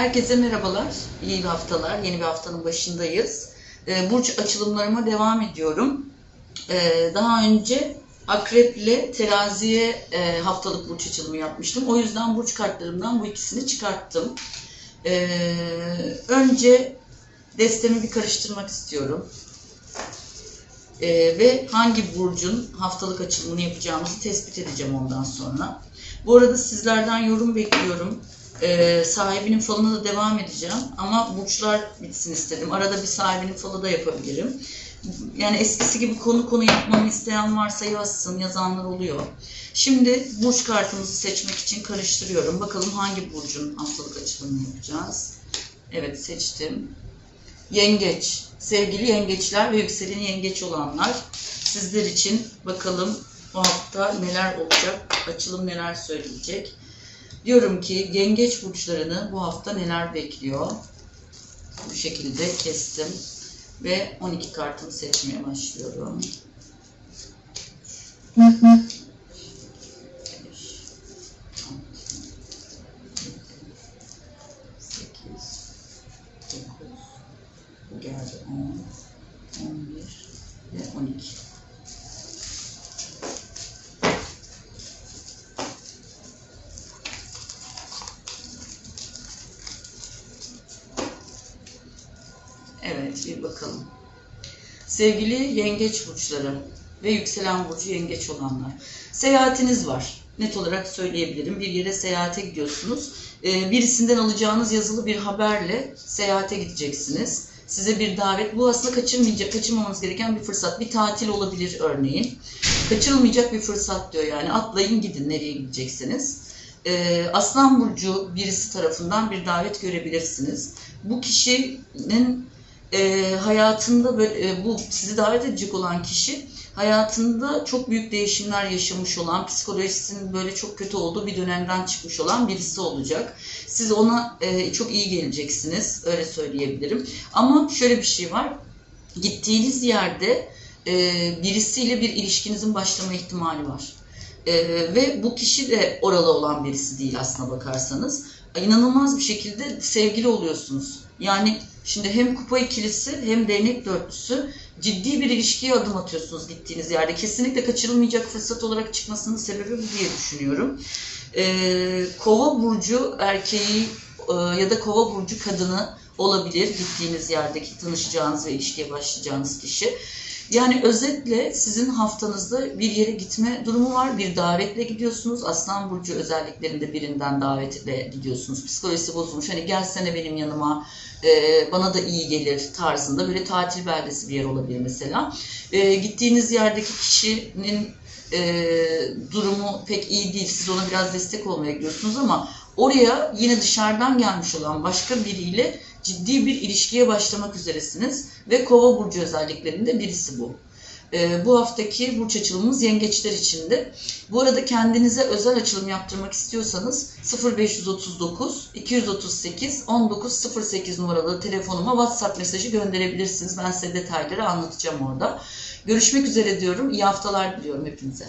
Herkese merhabalar, iyi bir haftalar. Yeni bir haftanın başındayız. Ee, Burç açılımlarıma devam ediyorum. Ee, Daha önce Akrep ile Terazi'ye e, haftalık burç açılımı yapmıştım. O yüzden burç kartlarımdan bu ikisini çıkarttım. Ee, Önce destemi bir karıştırmak istiyorum. Ve hangi burcun haftalık açılımını yapacağımızı tespit edeceğim ondan sonra. Bu arada sizlerden yorum bekliyorum. Ee, sahibinin falına da devam edeceğim ama burçlar bitsin istedim. Arada bir sahibinin falı da yapabilirim. Yani eskisi gibi konu konu yapmamı isteyen varsa yazsın, yazanlar oluyor. Şimdi burç kartımızı seçmek için karıştırıyorum. Bakalım hangi burcun haftalık açılımını yapacağız. Evet seçtim. Yengeç. Sevgili yengeçler ve yükseleni yengeç olanlar sizler için bakalım bu hafta neler olacak, açılım neler söyleyecek. Diyorum ki yengeç burçlarını bu hafta neler bekliyor? Bu şekilde kestim ve 12 kartımı seçmeye başlıyorum. Dokuz, bu geldi Evet bir bakalım. Sevgili yengeç burçları ve yükselen burcu yengeç olanlar. Seyahatiniz var. Net olarak söyleyebilirim. Bir yere seyahate gidiyorsunuz. Ee, birisinden alacağınız yazılı bir haberle seyahate gideceksiniz. Size bir davet. Bu aslında kaçırmayacak, kaçırmamanız gereken bir fırsat. Bir tatil olabilir örneğin. Kaçırılmayacak bir fırsat diyor yani. Atlayın gidin nereye gideceksiniz. Ee, Aslan Burcu birisi tarafından bir davet görebilirsiniz. Bu kişinin e, hayatında böyle e, bu sizi davet edecek olan kişi hayatında çok büyük değişimler yaşamış olan, psikolojisinin böyle çok kötü olduğu bir dönemden çıkmış olan birisi olacak. Siz ona e, çok iyi geleceksiniz, öyle söyleyebilirim. Ama şöyle bir şey var, gittiğiniz yerde e, birisiyle bir ilişkinizin başlama ihtimali var. E, ve bu kişi de oralı olan birisi değil aslına bakarsanız. İnanılmaz bir şekilde sevgili oluyorsunuz. Yani Şimdi hem kupa ikilisi hem değnek dörtlüsü ciddi bir ilişkiye adım atıyorsunuz gittiğiniz yerde. Kesinlikle kaçırılmayacak fırsat olarak çıkmasının sebebi bu diye düşünüyorum. Ee, kova burcu erkeği e, ya da kova burcu kadını olabilir gittiğiniz yerdeki tanışacağınız ve ilişkiye başlayacağınız kişi. Yani özetle sizin haftanızda bir yere gitme durumu var. Bir davetle gidiyorsunuz. Aslan Burcu özelliklerinde birinden davetle gidiyorsunuz. Psikolojisi bozulmuş. Hani gelsene benim yanıma e, bana da iyi gelir tarzında. Böyle tatil beldesi bir yer olabilir mesela. E, gittiğiniz yerdeki kişinin e, durumu pek iyi değil. Siz ona biraz destek olmaya gidiyorsunuz ama oraya yine dışarıdan gelmiş olan başka biriyle ciddi bir ilişkiye başlamak üzeresiniz ve kova burcu özelliklerinde birisi bu. Ee, bu haftaki burç açılımımız yengeçler içindi. Bu arada kendinize özel açılım yaptırmak istiyorsanız 0539 238 1908 numaralı telefonuma WhatsApp mesajı gönderebilirsiniz. Ben size detayları anlatacağım orada. Görüşmek üzere diyorum. İyi haftalar diliyorum hepinize.